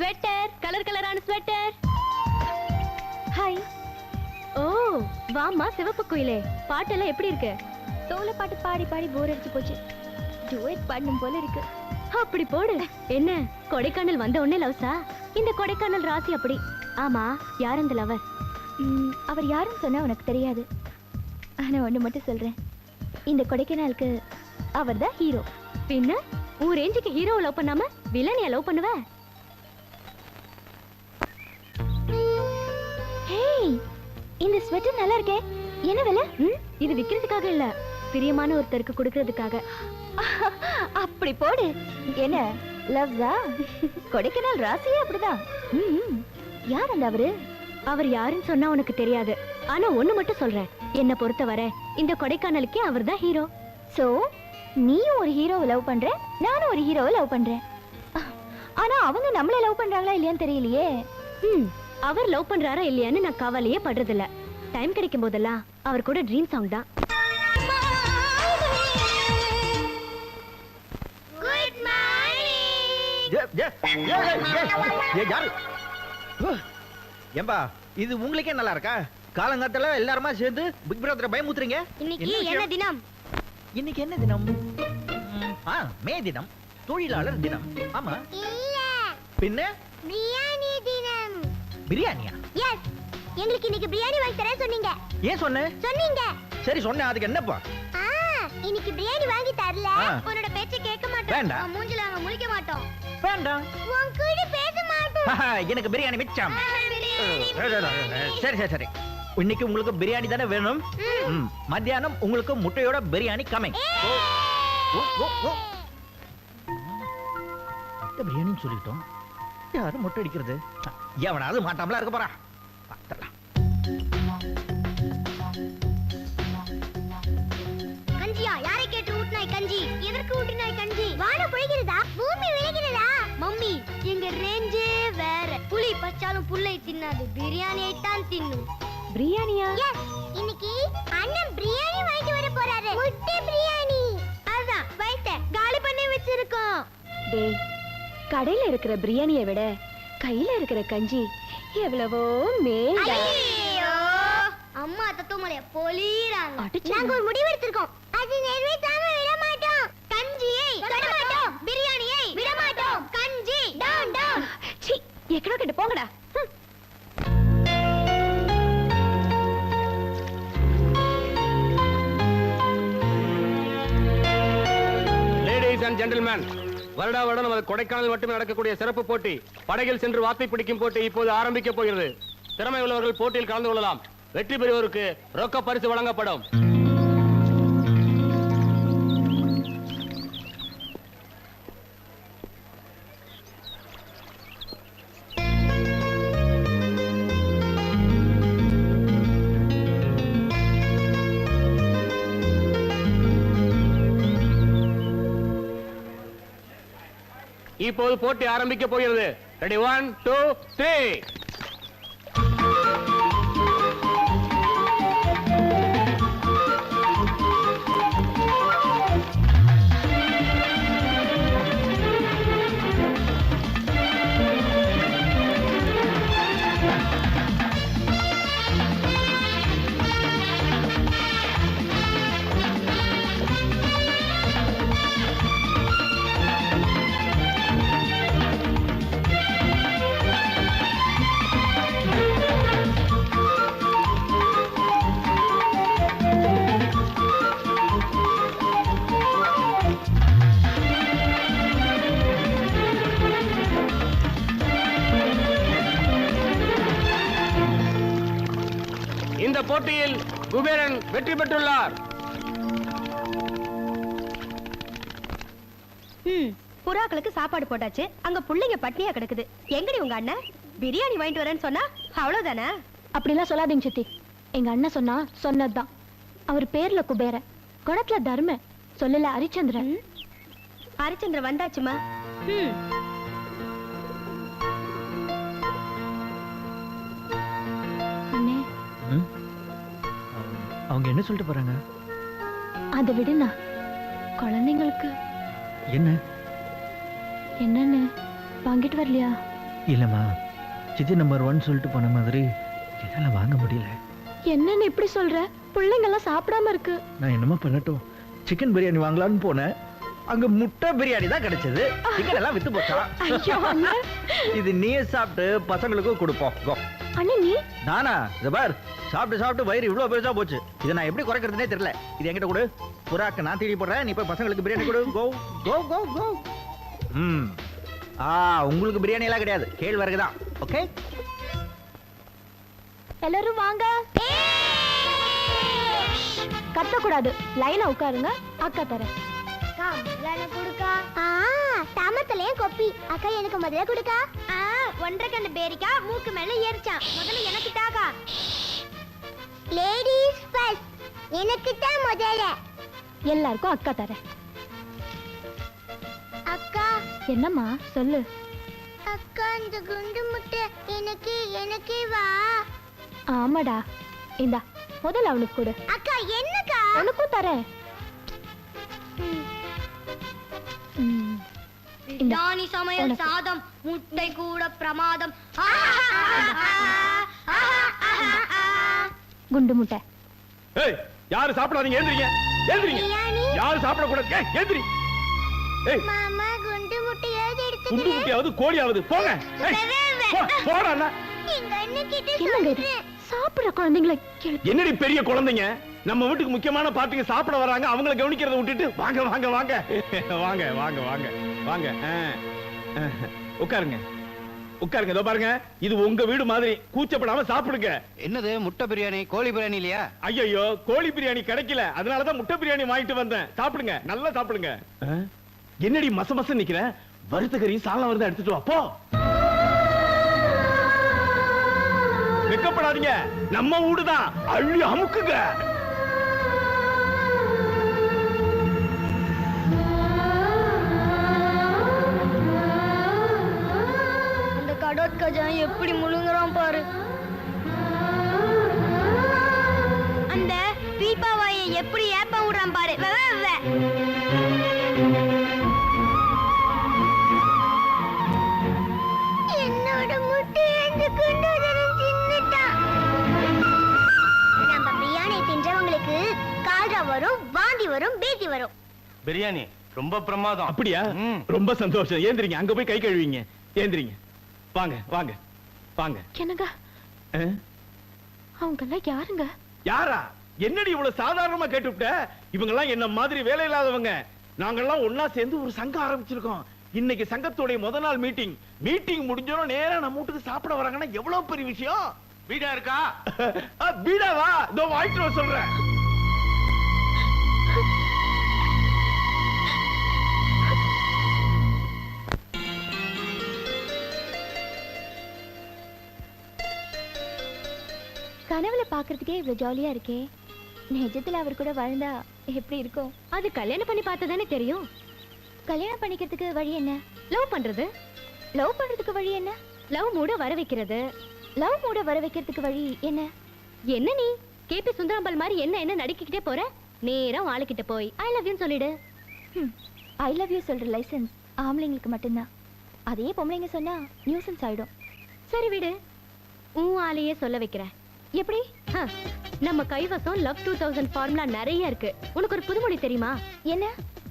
Sweater colour கலரான sweater hi ஓ வாமா சிவப்பு கோயிலே. பாட்டெல்லாம் எப்படி இருக்கு? சோல பாட்டு பாடி பாடி போர் அடிச்சு போச்சு. டூயட் பாடணும் போல இருக்கு. அப்படி போடு. என்ன கொடைக்கானல் வந்த உடனே லவ்ஸா? இந்த கொடைக்கானல் ராசி அப்படி. ஆமா யார் அந்த லவர் அவர் யாருன்னு சொன்னா உனக்கு தெரியாது. ஆனா ஒண்ணு மட்டும் சொல்றேன். இந்த கொடைக்கானலுக்கு அவர் தான் ஹீரோ பின்ன உன் ரேஞ்சுக்கு ஹீரோவை லவ் பண்ணாம வில்லனியா லவ் பண்ணுவ? இந்த ஸ்வெட்டர் நல்லா இருக்கே. என்ன விலை? இது விக்கிறதுக்காக இல்ல. பிரியமான ஒருத்தருக்கு கொடுக்கறதுக்காக. அப்படி போடு. என்ன லவ்ஸா கொடைக்கானல் ராசியே அப்படிதான். யார் அந்த அவரு? அவர் யாருன்னு சொன்னா உனக்கு தெரியாது. ஆனா ஒண்ணு மட்டும் சொல்றேன். என்ன பொறுத்தவரை இந்த கொடைக்கானலுக்கே அவர் தான் ஹீரோ சோ நீயும் ஒரு ஹீரோவை லவ் பண்ற நானும் ஒரு ஹீரோவை லவ் பண்றேன். ஆனா அவங்க நம்மள லவ் பண்றாங்களா இல்லையான்னு தெரியலையே. அவர் லவ் பண்றாரா இல்லையான்னு நான் கவலையே படுறதில்ல. டைம் கிடைக்கும் போதெல்லாம் அவர் கூட ட்ரீம் சாங் தான். ஏம்பா இது உங்களுக்கே நல்லா இருக்கா? காலங்காத்தால எல்லாருமா சேர்ந்து பிக் பிரதரை பயமுத்துறீங்க இன்னைக்கு என்ன? தினம்? இன்னைக்கு என்ன தினம்? ஆ மே தினம். தொழிலாளர் தினம். ஆமா. இல்ல. பின்ன? பிரியாணி தினம். பிரியாணியா? எஸ் எங்களுக்கு இன்னைக்கு பிரியாணி வாங்கி தரேன் சொன்னீங்க. ஏன் சொன்ன? சொன்னீங்க. சரி சொன்னேன். அதுக்கு என்னப்பா? ஆ இன்னைக்கு பிரியாணி வாங்கி தரல. ஆ. உன்னோட பேச்ச கேட்க மாட்டோம். வேண்டாம். உன் மூஞ்சில நாங்க முழிக்க மாட்டோம். வேண்டாம். உன் கூட பேச மாட்டோம். ஆஹா, எனக்கு பிரியாணி மிச்சம். சரி சரி சரி இன்னைக்கு உங்களுக்கு பிரியாணி தானே வேணும்? ம், மத்தியானம் உங்களுக்கு முட்டையோட பிரியாணி கமிங் பிரியாணின்னு சொல்லிட்டோம் யாரும் முட்டை அடிக்கிறது? எவனாவது மாட்டாமலா இருக்க போறா. பார்த்தலாம் கஞ்சியா? யாரை கேட்டு ஊட்டினாய் கஞ்சி? எதற்கு ஊட்டினாய் கஞ்சி? வான பொழிகிறதா? பூமி விளைகிறதா? மம்மி எங்க ரேஞ்சே வேற. புலி பச்சாலும் புல்லை தின்னாது. பிரியாணியை தான் தின்னும். பிரியாணியா? இன்னைக்கு அண்ணன் பிரியாணி வாங்கிட்டு வர போறாரு. முட்டை பிரியாணி. அதான் வைத்த காலி பண்ணி வச்சிருக்கோம். டேய் கடையில இருக்கிற பிரியாணியை விட கையில இருக்கிற கஞ்சி எவ்வளவோ மேல. அம்மா தத்துவமலைய பொலிறாங்க நாங்க ஒரு முடிவு எடுத்திருக்கோம். அது நிறைவேற்றாம விட மாட்டோம் கஞ்சியை தொட மாட்டோம் பிரியாணியை விட மாட்டோம் கஞ்சி. டவுன் டவுன் சி எக்கடோ கிட்ட போங்கடா. லேடிஸ் அண்ட் ஜென்டில்மேன் வருடா வருடம் நமது கொடைக்கானல் மட்டுமே நடக்கக்கூடிய சிறப்பு போட்டி படகில் சென்று வாத்தை பிடிக்கும் போட்டி இப்போது ஆரம்பிக்கப் போகிறது. திறமை உள்ளவர்கள் போட்டியில் கலந்து கொள்ளலாம். வெற்றி பெறுவோருக்கு ரொக்க பரிசு வழங்கப்படும். இப்போது போட்டி ஆரம்பிக்க போகிறது. ரெடி ஒன் டூ த்ரீ போட்டியில் குபேரன் வெற்றி பெற்றுள்ளார். புறாக்களுக்கு சாப்பாடு போட்டாச்சு. அங்க புள்ளைங்க பட்னியா கிடக்குது. எங்கடி உங்க அண்ணன்? பிரியாணி வாங்கிட்டு வரேன்னு சொன்னா அவ்வளவுதானே? அப்படிலாம் சொல்லாதீங்க சித்தி. எங்க அண்ணன் சொன்னா சொன்னதுதான். அவர் பேர்ல குபேர குணத்துல தர்ம சொல்லல ஹரிச்சந்திரன் ஹரிச்சந்திரன் வந்தாச்சுமா? ம். அவங்க என்ன சொல்லிட்டு போறாங்க? அதை விடுண்ணா. குழந்தைங்களுக்கு. என்ன? என்னன்னு வாங்கிட்டு வரலையா? இல்லம்மா சித்தி நம்பர் ஒன் சொல்லிட்டு போன மாதிரி என்னால வாங்க முடியல. என்னன்னு இப்படி சொல்ற? பிள்ளைங்க எல்லாம் சாப்பிடாம இருக்கு. நான் என்னமா பண்ணட்டும். சிக்கன் பிரியாணி வாங்கலாம்னு போனேன். அங்க முட்டை பிரியாணி தான் கிடைச்சது. சிக்கன் எல்லாம் வித்து போச்சா? ஐயோ அண்ணன் இது நீயே சாப்பிட்டு பசங்களுக்கும் கொடுப்போம். கோ. அண்ணன் நீ? நானா? பார். சாப்பிட்டு சாப்பிட்டு வயிறு இவ்வளவு பெருசா போச்சு. இதை நான் எப்படி குறைக்கிறதுனே தெரியல. இது என்கிட்ட கொடு. புறாக்கு நான் தேடி போடுறேன். நீ போய் பசங்களுக்கு பிரியாணி கொடு. கோ கோ கோ கோ ம். ஆ உங்களுக்கு பிரியாணி எல்லாம் கிடையாது. கேழ்வரகு தான். ஓகே எல்லாரும் வாங்க. கத்தக்கூடாது. லைனா உட்காருங்க. அக்கா தரேன். தாமத்தலையும் கொப்பி. அக்கா எனக்கு முதல்ல கொடுக்கா. ஆ ஒன்றரை கண்டு பேரிக்கா மூக்கு மேல ஏறிச்சான். முதல்ல எனக்கு தாக்கா லேடிஸ் ஃபர்ஸ்ட் எனக்கு தான் முதல்ல. எல்லாருக்கும் அக்கா தரேன் அக்கா. என்னம்மா? சொல்லு. அக்கா இந்த குண்டு முட்டை எனக்கு எனக்கே வா. ஆமாடா. இந்தா முதல்ல அவனுக்கு கொடு. அக்கா என்னக்கா? உனக்கும் தரேன். பிரியாணி சமையல். சாதம் முட்டை கூட பிரமாதம். குண்டு முட்டை. ஏய் யாரு சாப்பிடாதீங்க ஏந்திரீங்க. பிரியாணி. யாரு சாப்பிடக்கூடாது? ஏய் ஏந்திரி. ஏய். மாமா குண்டு முட்டை ஏது குண்டு குட்டியாவது கோழியாவது. போங்க. ஏய், போ, போடா அண்ணா. எங்க அண்ணன் கிட்ட என்னங்க இது? சாப்பிடுற குழந்தைங்களை கேளு. என்னடி பெரிய குழந்தைங்க? நம்ம வீட்டுக்கு முக்கியமான பார்ட்டிங்க சாப்பிட வராங்க. அவங்கள கவனிக்கிறத விட்டுட்டு வாங்க வாங்க வாங்க. வாங்க வாங்க வாங்க. வாங்க. ஆ, ஆ. உட்காருங்க. உட்காருங்க இதோ பாருங்க. இது உங்க வீடு மாதிரி. கூச்சப்படாம சாப்பிடுங்க. என்னது முட்டை பிரியாணி கோழி பிரியாணி இல்லையா ஐயோ கோழி பிரியாணி கிடைக்கல. அதனாலதான் முட்டை பிரியாணி வாங்கிட்டு வந்தேன். சாப்பிடுங்க நல்லா சாப்பிடுங்க? என்னடி மச மச நிக்கிற? வறுத்த கறி சாலம் வருது எடுத்துட்டு வா போ. வெக்கப்படாதீங்க. நம்ம வீடுதான் அள்ளி அமுக்குங்க. எப்படி முழுங்குறான் பாரு. அந்த பீப்பாவாயை எப்படி ஏப்ப விடுறான் பாரு. என்னோட முட்டை நம்ம பிரியாணி தின்றவங்களுக்கு கால்ரா வரும் வாந்தி வரும் பேதி வரும். பிரியாணி ரொம்ப பிரமாதம். அப்படியா. ரொம்ப சந்தோஷம். ஏந்திரிங்க அங்க போய் கை கழுவிங்க. ஏந்திரிங்க. வாங்க வாங்க. வாங்க. என்னங்க? அவங்க எல்லாம் யாருங்க? யாரா? என்னடி இவ்வளவு சாதாரணமா கேட்டுவிட்ட? இவங்க எல்லாம் என்ன மாதிரி வேலை இல்லாதவங்க? நாங்கெல்லாம் ஒன்னா சேர்ந்து ஒரு சங்கம் ஆரம்பிச்சிருக்கோம். இன்னைக்கு சங்கத்துடைய முத நாள் மீட்டிங் மீட்டிங் முடிஞ்சோம் நேரா நம்ம வீட்டுக்கு சாப்பிட வராங்கன்னா எவ்வளவு பெரிய விஷயம்? வீடா இருக்கா? பீடாவா? இதோ வாங்கிட்டு சொல்றேன். பாக்குறதுக்கே இவ்வளவு ஜாலியா இருக்கே. நிஜத்துல அவர் கூட வாழ்ந்தா எப்படி இருக்கும்? அது கல்யாணம் பண்ணி பார்த்தா தானே தெரியும். கல்யாணம் பண்ணிக்கிறதுக்கு வழி என்ன? லவ் பண்றது. லவ் பண்றதுக்கு வழி என்ன? லவ் மூட வர வைக்கிறது. லவ் மூட வர வைக்கிறதுக்கு வழி என்ன? என்ன நீ? கேபி சுந்தரம்பால் மாதிரி என்ன என்ன நடிக்கிட்டே போற? நேரா ஆளுகிட்ட போய் ஐ லவ் யூ சொல்லிடு. ஐ லவ் யூ சொல்ற லைசென்ஸ் ஆம்பளைங்களுக்கு மட்டும்தான். அதே பொம்பளைங்க சொன்னா நியூசன்ஸ் ஆயிடும். சரி விடு. உன் ஆளையே சொல்ல வைக்கிறேன். எப்படி? நம்ம கைவசம் லவ் டூ தௌசண்ட் ஃபார்முலா நிறைய இருக்கு. உனக்கு ஒரு புதுமொழி தெரியுமா? என்ன?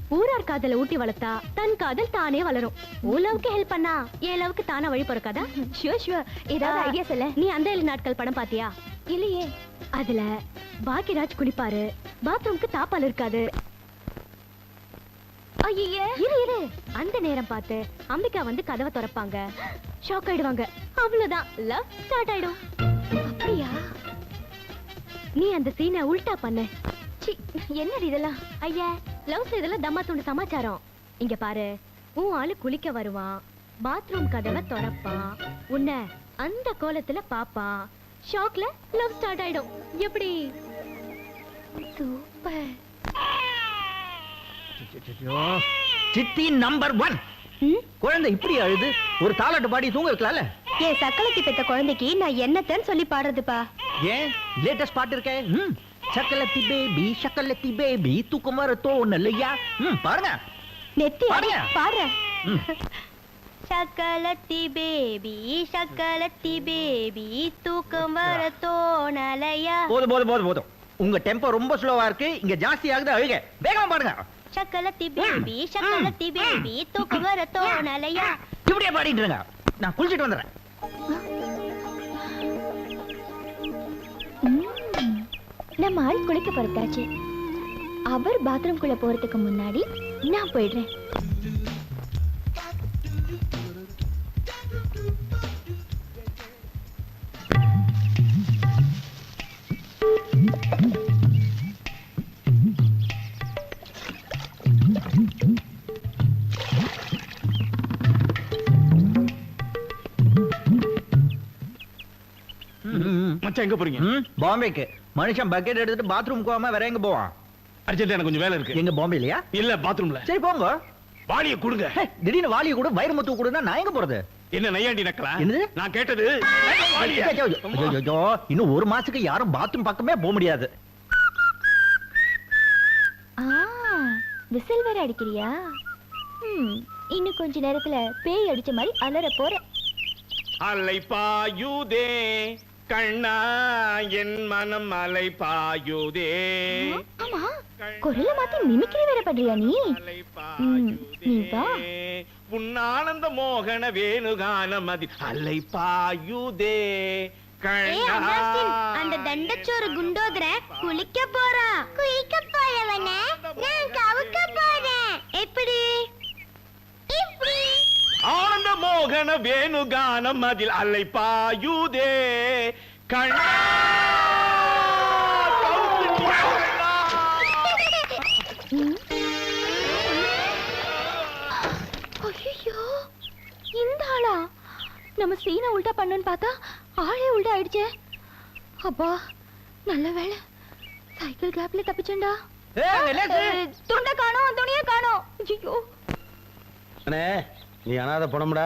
ஊரார் காதல ஊட்டி வளர்த்தா தன் காதல் தானே வளரும். உன் லவ்க்கு ஹெல்ப் பண்ணா என் லவ்க்கு தானா வழி பிறக்காதா ஷூர் ஷூர். ஏதாவது ஐடியா சொல்ல. நீ அந்த ஏழு நாட்கள் படம் பாத்தியா? இல்லையே. அதுல பாக்கியராஜ் குளிப்பாரு. பாத்ரூம்க்கு தாப்பால் இருக்காது. ஐயே. இரு இரு. அந்த நேரம் பார்த்து அம்பிகா வந்து கதவை திறப்பாங்க. ஷாக் ஆயிடுவாங்க. அவ்வளவுதான். லவ் ஸ்டார்ட் ஆயிடும். அப்படியா? நீ அந்த சீனை உல்டா பண்ண. சி என்னடி இதெல்லாம்? ஐயா லவ் இதெல்லாம் தம்மா துண்டு சமாச்சாரம். இங்க பாரு உன் ஆளு குளிக்க வருவான் பாத்ரூம் கதவை திறப்பான் உன்னை அந்த கோலத்துல பாப்பான். ஷாக்ல லவ் ஸ்டார்ட் ஆயிடும். எப்படி? சூப்பர். சித்தி நம்பர் ஒன் குழந்தை இப்படி அழுது ஒரு தாலாட்டு பாடி தூங்க வைக்கலாம்ல என் சக்களத்தி பெத்த குழந்தைக்கு நான் என்னத்தன்னு சொல்லி பாடுறதுப்பா. ஏன்? லேட்டஸ்ட் பாட்டு இருக்கே. ம். சக்கலத்தி பேபி சக்கலத்தி பேபி தூக்கம் வர தோணலையா? ம் பாருங்க நெத்தி ம். சக்கலத்தி பேபி சக்கலத்தி பேபி தூக்கம் வர தோணலையா? போதும் போதும் போதும் போதும். உங்க டெம்போ ரொம்ப ஸ்லோவா இருக்கு. இங்க ஜாஸ்தி ஆகுது அழுக. வேகமா பாருங்க சக்கலத்தி பேபி சக்கலத்தி பேபி தூக்கம் வர தோணலையா இப்படியே பாடிட்டு இருங்க. நான் குளிச்சிட்டு வந்துடுறேன். நம்ம ஆள் குளிக்க பொறுத்தாச்சு அவர் பாத்ரூம்குள்ள போறதுக்கு முன்னாடி நான் போயிடுறேன். மச்சான் எங்க போறீங்க? பாம்பேக்கு. மனுஷன் பக்கெட் எடுத்துட்டு பாத்ரூம் போகாம வேற எங்க போவான்? அர்ஜென்ட் எனக்கு கொஞ்சம் வேலை இருக்கு. எங்க பாம்பே இல்லையா? இல்ல பாத்ரூம்ல சரி போங்க. வாளிய கொடுங்க. திடீர்னு வாலிய கூட வைரமுத்து கூடனா நான் எங்க போறது? என்ன நையாண்டி நக்கலா? என்னது? நான் கேட்டது வாளிய. இன்னும் ஒரு மாசத்துக்கு யாரும் பாத்ரூம் பக்கமே போக முடியாது. ஆ விசில் வேற அடிக்கிறியா? ம், இன்னும் கொஞ்ச நேரத்துல பேய் அடிச்ச மாதிரி அலற போறேன். அலை பாயுதே கண்ணா என் மனம் அலை பாயுதே. ஆமா குரல மாத்தி மிமிக்ரி வேற பண்றியா நீ? நீ வா. பாயுதே உன்னானந்த மோகன வேணுகானம் அதி அலை பாயுதே. அகஸ்டின் அந்த தண்டச்சோறு குண்டோதர குளிக்க போறான் குளிக்க போறவன? நான் கவுக்க போறேன். எப்படி? இப்படி. ஆனந்த மோகன வேணுகானம் அதில் அலை பாயுதே கண்ணா இந்த ஆளா? நம்ம சீனை உல்டா பண்ணுன்னு பார்த்தா ஆளே உல்டா ஆயிடுச்சே. அப்பா நல்ல வேளை. சைக்கிள் கேப்ல தப்பிச்சேன்டா. துண்டை காணோம் துணியை காணோம். ஐயோ நீ அனாத பணம்டா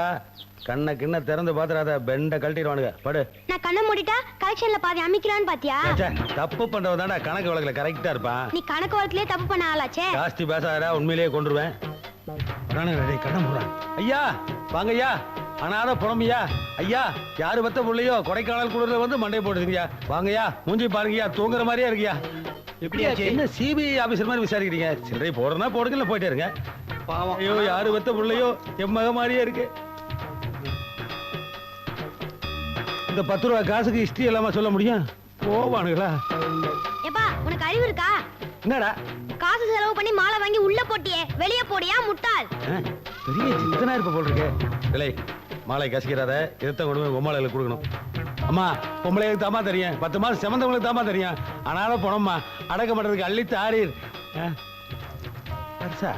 கண்ணை கிண்ண திறந்து பாத்துறாத பெண்ட கழட்டிடுவானுங்க. படு. நான் கண்ணை மூடிட்டா கலெக்ஷன்ல பாதி அமைக்கலாம்னு பாத்தியா? ச்சே, தப்பு பண்றவன் கணக்கு வழக்குல கரெக்டா இருப்பான். நீ கணக்கு வழக்கிலே தப்பு பண்ண ஆளாச்சே. ஜாஸ்தி பேசாதடா உண்மையிலேயே கொண்டுருவேன் கண்ண மூடுறான் ஐயா வாங்க ஐயா அனாத புறமையா ஐயா யாரு பத்த புள்ளையோ கொடைக்கானல் குளிர்ல வந்து மண்டை போட்டுருக்கியா வாங்கய்யா மூஞ்சி பாருங்கய்யா தூங்குற மாதிரியா இருக்கியா. எப்படியாச்சு? என்ன சிபிஐ ஆபீசர் மாதிரி விசாரிக்கிறீங்க? சில்லறை போடுறனா போடுங்க இல்ல போயிட்டே இருங்க. பாவம். ஐயோ யாரு பத்த புள்ளையோ? என் மக மாதிரியே இருக்கு. இந்த பத்து ரூபா காசுக்கு ஹிஸ்டரி இல்லாம சொல்ல முடியும்? போவானுங்களா ஏப்பா உனக்கு அறிவு இருக்கா? என்னடா? காசு செலவு பண்ணி மாலை வாங்கி உள்ள போட்டியே. வெளிய போடியா முட்டாள்? பெரிய சித்தனா இருப்ப போல் இருக்கு இல்லை மாலை கசிக்கிறாத இதைத்தான் கொண்டு போய் பொம்மாளைகளுக்கு கொடுக்கணும். அம்மா பொம்பளைகளுக்கு தாமா தெரியும். பத்து மாசம் செமந்தவங்களுக்கு தாமா தெரியும். ஆனாலும் போனோம்மா அடக்க பண்றதுக்கு அள்ளி தாரீர் பெருசா?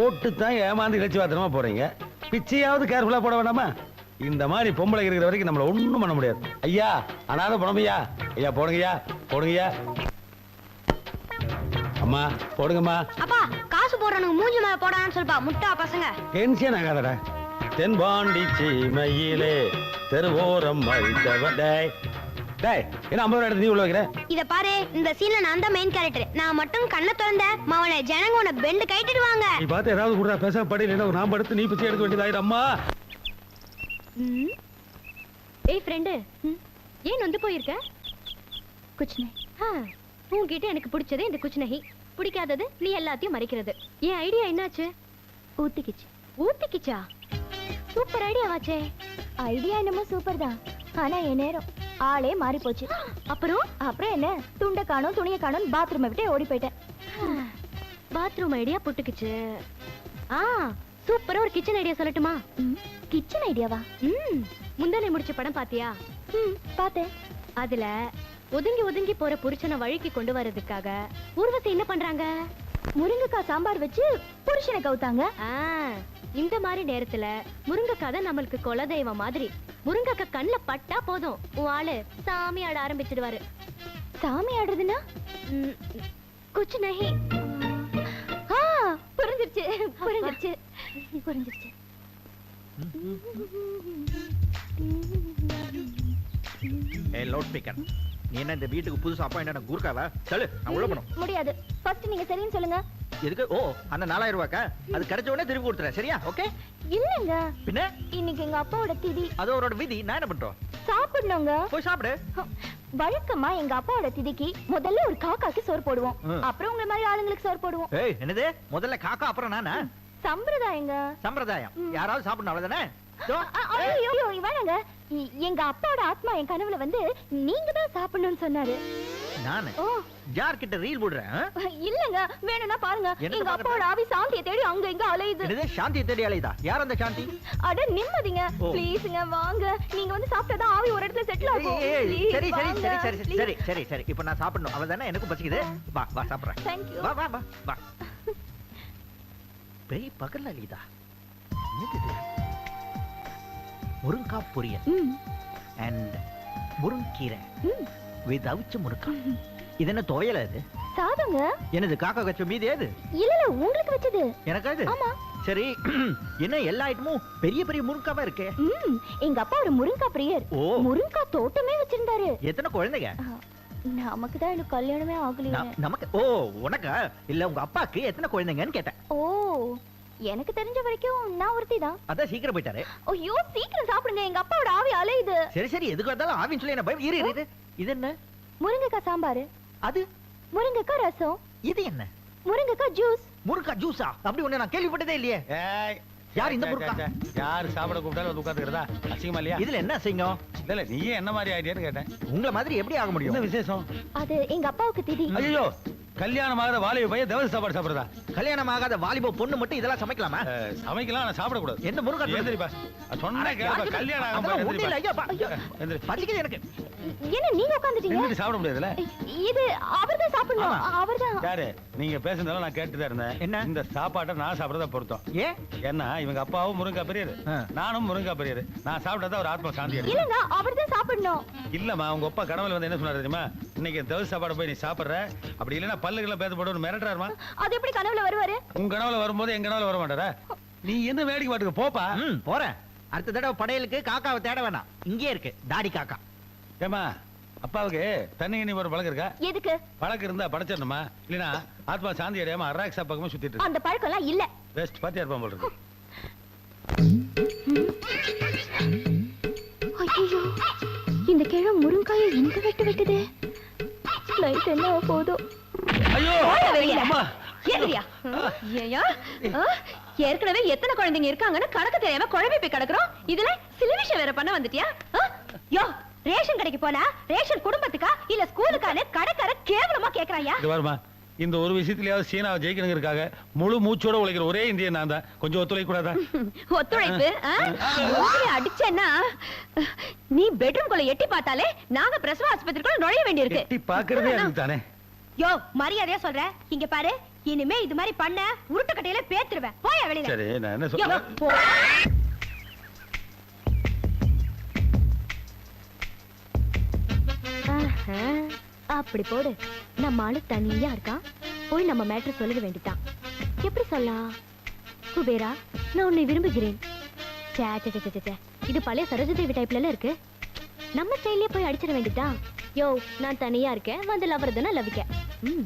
ஆ. ஓட்டு தான் ஏமாந்து பாத்திரமா போறீங்க. பிச்சையாவது கேர்ஃபுல்லா போட வேண்டாமா? இந்த மாதிரி பொம்பளை இருக்கிற வரைக்கும் நம்மள ஒண்ணும் பண்ண முடியாது. ஐயா அனாத பணமையா? ஐயா போடுங்கய்யா போடுங்கய்யா. அம்மா போடுங்கம்மா. அப்பா காசு போடுறவனுக்கு மூஞ்சி மேல போடான்னு சொல்பா முட்டா பசங்க. டென்ஷன் ஆகாதடா. தென்பாண்டி சீமையிலே தெருவோரம் வைத்தவ டேய் என்ன ஐம்பது ரூபா எடுத்து நீ உள்ள வைக்கிற? இத பாரு இந்த சீன்ல நான் தான் மெயின் கேரக்டர் நான் மட்டும் கண்ணை திறந்த மவனை ஜனங்க உன்னை பெண்டு கைட்டிடுவாங்க. நீ பார்த்து ஏதாவது கூட பேச படி இல்லைன்னா நான் படுத்து நீ பிச்சை எடுக்க அம்மா. ம், ஏய் ஃப்ரெண்டு ஏன் நொந்து போயிருக்க? குச் நஹி. ஆ, உன்கிட்ட எனக்கு பிடிச்சது இந்த குச்நகி பிடிக்காதது நீ எல்லாத்தையும் மறைக்கிறது. என் ஐடியா என்னாச்சு? ஊத்திக்கிச்சு. ஊத்திக்கிச்சா? சூப்பர் ஐடியாவாச்சே ஐடியா என்னமோ சூப்பர் தான். ஆனா என் நேரம். ஆளே மாறி போச்சு அப்புறம்? அப்புறம் என்ன? துண்டை காணோம் துணியை காணோம் பாத்ரூமை விட்டு ஓடி போயிட்டேன். Bathroom idea புட்டுக்குச்சு. ஆ சூப்பரா ஒரு கிச்சன் ஐடியா சொல்லட்டுமா? கிச்சன் ஐடியாவா ம். முந்தானை முடிச்ச படம் பாத்தியா? ம் பார்த்தேன். அதுல ஒதுங்கி ஒதுங்கி போற புருஷனை வழிக்கு கொண்டு வர்றதுக்காக ஊர்வசி என்ன பண்றாங்க? முருங்கைக்காய் சாம்பார் வச்சு புருஷனை கவுத்தாங்க. இந்த மாதிரி நேரத்துல முருங்கைக்காய் தான் நம்மளுக்கு குலதெய்வம் மாதிரி. முருங்கைக்காய் கண்ணுல பட்டா போதும். உன் ஆளு சாமி ஆட ஆரம்பிச்சிடுவாரு சாமி ஆடுறதுன்னா? குச்சு ஆ புரிஞ்சிருச்சு. புரிஞ்சிருச்சு. புரிஞ்சிருச்சு. A loudspeaker. நீ என்ன இந்த வீட்டுக்கு புதுசா அப்பாயிண்ட் கூர்க்காவா? சொல்லு நான் உள்ள போனோம் முடியாது. ஃபர்ஸ்ட் நீங்க சரின்னு சொல்லுங்க. எதுக்கு? ஓ அந்த நாலாயிரம் ரூபாய்க்கா அது கிடைச்ச உடனே திருப்பி கொடுத்துறேன். சரியா? ஓகே? இல்லங்க. பின்ன? இன்னைக்கு எங்க அப்பாவோட திதி. அது அவரோட விதி. நான் என்ன பண்றோம்? சாப்பிடணுங்க. போய் சாப்பிடு. வழக்கமா எங்க அப்பாவோட திதிக்கு முதல்ல ஒரு காக்காக்கு சோறு போடுவோம். அப்புறம் உங்களை மாதிரி ஆளுங்களுக்கு சோறு போடுவோம். ஏய் என்னது? முதல்ல காக்கா அப்புறம் நானா? சம்பிரதாயங்க. சம்பிரதாயம். யாராவது சாப்பிடணும் அவ்வளவுதானே? ஐயோ வேணாங்க எங்க அப்பாவோட ஆத்மா என் கனவுல வந்து நீங்க தான் சாப்பிடணும்னு சொன்னாரு. நானு? யார் கிட்ட ரீல் போடுறேன்? இல்லங்க வேணும்னா பாருங்க. எங்க? அப்பாவோட ஆவி சாந்தியை தேடி அங்க இங்க அலையுது. என்னது சாந்தி தேடி அலைதா யார் அந்த சாந்தி? அட நிம்மதிங்க. ப்ளீஸ்ங்க வாங்க. நீங்க வந்து சாப்பிட்டாதான் ஆவி ஒரு இடத்துல செட்டில் ஆகும். சரி சரி. சரி சரி. சரி சரி சரி. இப்போ நான் சாப்பிடணும். அவதானே எனக்கும் பசிக்குது. வா வா சாப்பிடுறேன். Thank you. வா வா வா வா. பெரிய பகல்ல அலிதா என்னது இது? முருங்கா பொரியல். அண்ட் முருங்கீரை. வித் அவிச்ச முருங்கா. இது என்ன துவையல இது? சாதங்க? என்னது காக்கா கச்ச மீதி ஏது இல்ல இல்ல உங்களுக்கு வச்சது. எனக்கு அது? ஆமா. சரி என்ன எல்லா ஐட்டமும் பெரிய பெரிய முருங்காவா இருக்கே? எங்க அப்பா ஒரு முருங்கா பிரியர். ஓ. முருங்கா தோட்டமே வச்சிருந்தாரு. எத்தனை குழந்தைங்க? நமக்கு தான் இன்னும் கல்யாணமே ஆகலையே. நமக்கு ஓ உனக்கா? இல்ல உங்க அப்பாக்கு எத்தனை குழந்தைங்கன்னு கேட்டேன். ஓ. எனக்கு தெரிஞ்ச வரைக்கும் நான் ஒருத்தி தான். அதான் சீக்கிரம் போயிட்டாரு. ஐயோ சீக்கிரம் சாப்பிடுங்க. எங்க அப்பாவோட ஆவி அலையுது சரி சரி. எதுக்கு வந்தாலும் ஆவின்னு சொல்லி என்ன பயம்? இரு இது என்ன? முருங்கைக்காய் சாம்பார். அது? முருங்கைக்காய் ரசம். இது என்ன? முருங்கைக்காய் ஜூஸ். முருங்கா ஜூஸா? அப்படி ஒண்ணு நான் கேள்விப்பட்டதே இல்லையே. ஏய். யார் இந்த சே. யார் சாப்பிட கூப்பிட்டாலும் வந்து உட்காந்துக்கிறதா அசிங்கமா இல்லையா? இதுல என்ன செய்யும் இல்ல நீயே என்ன மாதிரி ஆயிட்டியான்னு கேட்டேன். உங்களை மாதிரி எப்படி ஆக என்ன முடியும் விசேஷம்? அது எங்க அப்பாவுக்கு திதி. ஐயோ கல்யாணம் ஆகாத வாலிப பையன் தவறு சாப்பாடு சாப்பிடுறதா? கல்யாணம் ஆகாத வாலிப பொண்ணு மட்டும் இதெல்லாம் சமைக்கலாமா? சமைக்கலாம் ஆனா சாப்பிடக்கூடாது. எந்த முருங்கா ஜூஸ்? எந்திரிப்பா. சொன்ன கல்யாணம் ஆகாம ஒண்ணும் இல்ல. ஐயோ, எந்திரி. எனக்கு. என்ன நீங்க உட்காந்துட்டீங்க நின்னுட்டு சாப்பிட முடியாதுல்ல? இது அவர்தான் சாப்பிடணும். அவர்தான். யாரு? நீங்க பேசுனதெல்லாம் நான் கேட்டுதான் இருந்தேன். என்ன? இந்த சாப்பாட்டை நான் சாப்பிடறத பொருத்தம். ஏன் ஏன்னா இவங்க அப்பாவும் முருங்கா பெரியரு. நானும் முருங்கா பெரியரு நான் சாப்பிட்டதா ஒரு ஆத்மா சாந்தி இல்லங்க அவர்தான் சாப்பிடணும். இல்லம்மா உங்க அப்பா கனவுல வந்து என்ன சொன்னாரு தெரியுமா? இன்னைக்கு தவிர சாப்பாடு போய் நீ சாப்பிடுற? அப்படி இல்லைன்னா பல்லுகளை பேச போட்டு மிரட்டுறாருமா? அது எப்படி கனவுல வருவாரு? உங்க கனவுல வரும்போது எங்க கனவுல வர மாட்டாரா நீ என்ன வேடிக்கை பாட்டுக்கு போப்பா. போறேன். அடுத்த தடவை படையலுக்கு காக்காவை தேட வேணாம். இங்கே இருக்கு தாடி காக்கா. ஏமா அப்பாவுக்கு தண்ணி நீ ஒரு பழக்கம் இருக்கா? எதுக்கு? பழக்கம் இருந்தா படைச்சிடணுமா? இல்லைன்னா ஆத்மா சாந்தி அடையாம அராக்ஸா பக்கமா சுத்திட்டு இருக்கு. அந்த பழக்கம் எல்லாம் இல்ல. பெஸ்ட் பாத்தியா இருப்பான் போல இருக்கு. ஐயோ இந்த கிழம் முருங்காய எங்க வெட்டு வெட்டுது? நைட் என்ன போதோ ஐயோ! அம்மா. ஏறியா? ஏயா? ஏற்கனவே எத்தனை குழந்தைங்க இருக்காங்கன்னு கணக்கு தெரியாம குழம்பி போய் கிடக்குறோம். இதுல சில விஷயம் வேற பண்ண வந்துட்டியா? யோ ரேஷன் கடைக்கு போனா ரேஷன் குடும்பத்துக்கா இல்ல ஸ்கூலுக்கான கடைக்கார கேவலமா கேக்குறாயா இந்த ஒரு விஷயத்திலயாவது சீனாவை ஜெயிக்கணுங்கிறதுக்காக முழு மூச்சோட உழைக்கிற ஒரே இந்தியன் நான் தான். கொஞ்சம் ஒத்துழைக்க கூடாதா ஒத்துழைப்பு அடிச்சேன்னா நீ பெட்ரூம் குள்ள எட்டி பார்த்தாலே நாங்க பிரசவ ஆஸ்பத்திரிக்குள்ள நுழைய வேண்டியிருக்கு. எட்டி பாக்குறதே எனக்கு தானே. யோ மரியாதையா சொல்றேன் இங்க பாரு இனிமே இது மாதிரி பண்ண உருட்டு கட்டையில பேத்துருவேன். போயா வெளியில. சரி நான் என்ன சொல்றேன் போ. அப்படி போடு. நம்ம ஆளு தனியா இருக்கான் போய் நம்ம மேட்ரு சொல்லிட வேண்டியதான் எப்படி சொல்லலாம் குபேரா நான் உன்னை விரும்புகிறேன். இது பழைய சரோஜதேவி டைப்ல இருக்கு. நம்ம ஸ்டைல்லயே போய் அடிச்சிட வேண்டியதான் யோ நான் தனியா இருக்கேன். வந்து லவர் தானே லவிக்க ம்.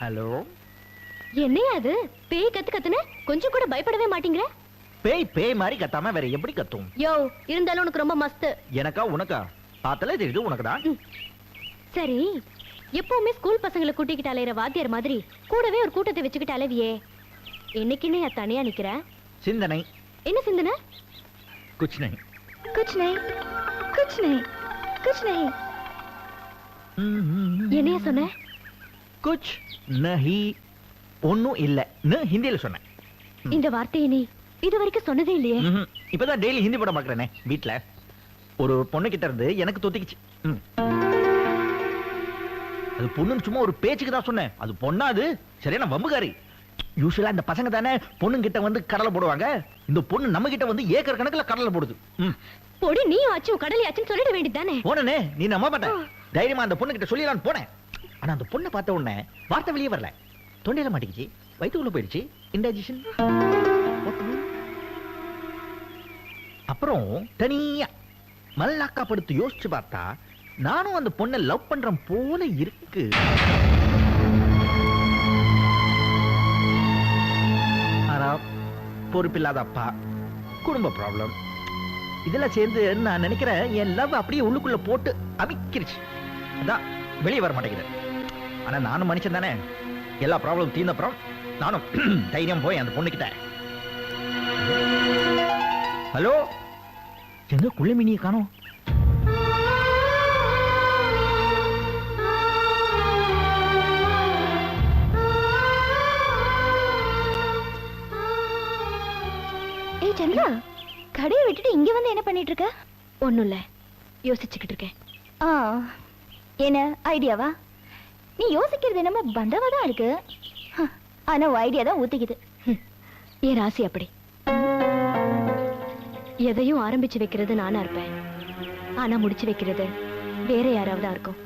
ஹலோ? என்னையா அது பேய் கத்து கத்துன கொஞ்சம் கூட பயப்படவே மாட்டீங்கிற பேய் பேய் மாதிரி கத்தாம வேற எப்படி கத்தும்? யோ இருந்தாலும் உனக்கு ரொம்ப மஸ்து. எனக்கா உனக்கா? பார்த்தாலே தெரியுது உனக்கு தான் சரி எப்பவுமே ஸ்கூல் பசங்களை கூட்டிக்கிட்டு அலையிற வாத்தியார் மாதிரி கூடவே ஒரு கூட்டத்தை வச்சுக்கிட்டு அலைவியே. என்னைக்குன்னு நான் தனியா நிக்கிறேன் சிந்தனை. என்ன சிந்தனை? குச் நஹி குச் நஹி குச் நஹி குச் நஹி என்னையா சொன்ன? குச் நஹி. ஒன்னும் இல்ல. ஹிந்தியில சொன்னேன் இந்த வார்த்தையை நீ இது வரைக்கும் சொன்னதே இல்லையே. இப்பதான் டெய்லி ஹிந்தி படம் பாக்குறேனே வீட்ல. ஒரு பொண்ணு கிட்ட இருந்து எனக்கு தொத்திக்குச்சு. அது பொண்ணுன்னு சும்மா ஒரு பேச்சுக்கு தான் சொன்னேன். அது பொண்ணா அது? சரியான வம்புகாரி. யூஸ்வலா இந்த பசங்க தானே பொண்ணுங்கிட்ட வந்து கடலை போடுவாங்க? இந்த பொண்ணு நம்ம கிட்ட வந்து ஏக்கர் கணக்குல கடலை போடுது. பொடி நீயும் ஆச்சும் கடலை ஆச்சும் சொல்லிட வேண்டியதானே போனனே நீ நம்ப மாட்ட தைரியமா அந்த பொண்ணு கிட்ட சொல்லிடலான்னு போனேன். ஆனா அந்த பொண்ணை பார்த்த உடனே வார்த்தை வெளியே வரல. தொண்டையில மாட்டிக்கிச்சு வயிற்றுக்குள்ள போயிடுச்சு. இன்டைஜஷன் அப்புறம் தனியா மல்லாக்கா படுத்து யோசிச்சு பார்த்தா நானும் அந்த பொண்ணை லவ் பண்றேன் போல இருக்கு. ஆனா பொறுப்பில்லாத அப்பா குடும்ப ப்ராப்ளம் இதெல்லாம் சேர்ந்து நான் நினைக்கிறேன் என் லவ் அப்படியே உள்ளுக்குள்ள போட்டு அமைக்கிருச்சு அதான் வெளியே வர மாட்டேங்குது. ஆனா நானும் மனுஷன் தானே. எல்லா ப்ராப்ளம் தீர்ந்த அப்புறம் நானும் தைரியம் போய் அந்த பொண்ணுக்கிட்ட ஹலோ? எங்க குள்ளமினியை காணோம்? ஏய் சந்திரா கடையை விட்டுட்டு இங்க வந்து என்ன பண்ணிட்டு இருக்க ஒண்ணும் இல்ல. யோசிச்சுக்கிட்டு இருக்கேன். ஆ என்ன ஐடியாவா? நீ யோசிக்கிறது என்னமோ பந்தவா தான் இருக்கு. ஹ, ஆனா ஐடியா தான் ஊத்திக்குது. என் ராசி அப்படி. எதையும் ஆரம்பிச்சு வைக்கிறது நானா இருப்பேன். ஆனா முடிச்சு வைக்கிறது வேற யாராவதா இருக்கும்.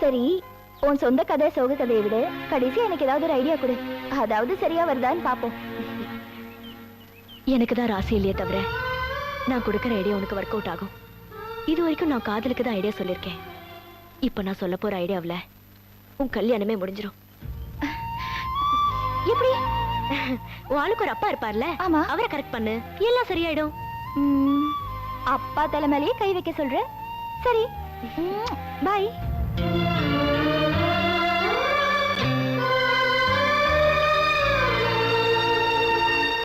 சரி உன் சொந்த கதை சோக கதையை விட. கடைசியா எனக்கு ஏதாவது ஒரு ஐடியா கொடு. அதாவது சரியா வருதான்னு பாப்போம். எனக்கு தான் ராசி இல்லையே தவிர நான் கொடுக்குற ஐடியா உனக்கு ஒர்க் அவுட் ஆகும். இது வரைக்கும் நான் காதலுக்கு தான் ஐடியா சொல்லியிருக்கேன். இப்போ நான் சொல்ல போற ஐடியாவில் உன் கல்யாணமே முடிஞ்சிரும். எப்படி? உன் ஆளுக்கு ஒரு அப்பா இருப்பார்ல? ஆமா. அவரை கரெக்ட் பண்ணு. எல்லாம் சரியாயிடும். ம், அப்பா தலைமையிலேயே கை வைக்க சொல்ற? சரி. பாய்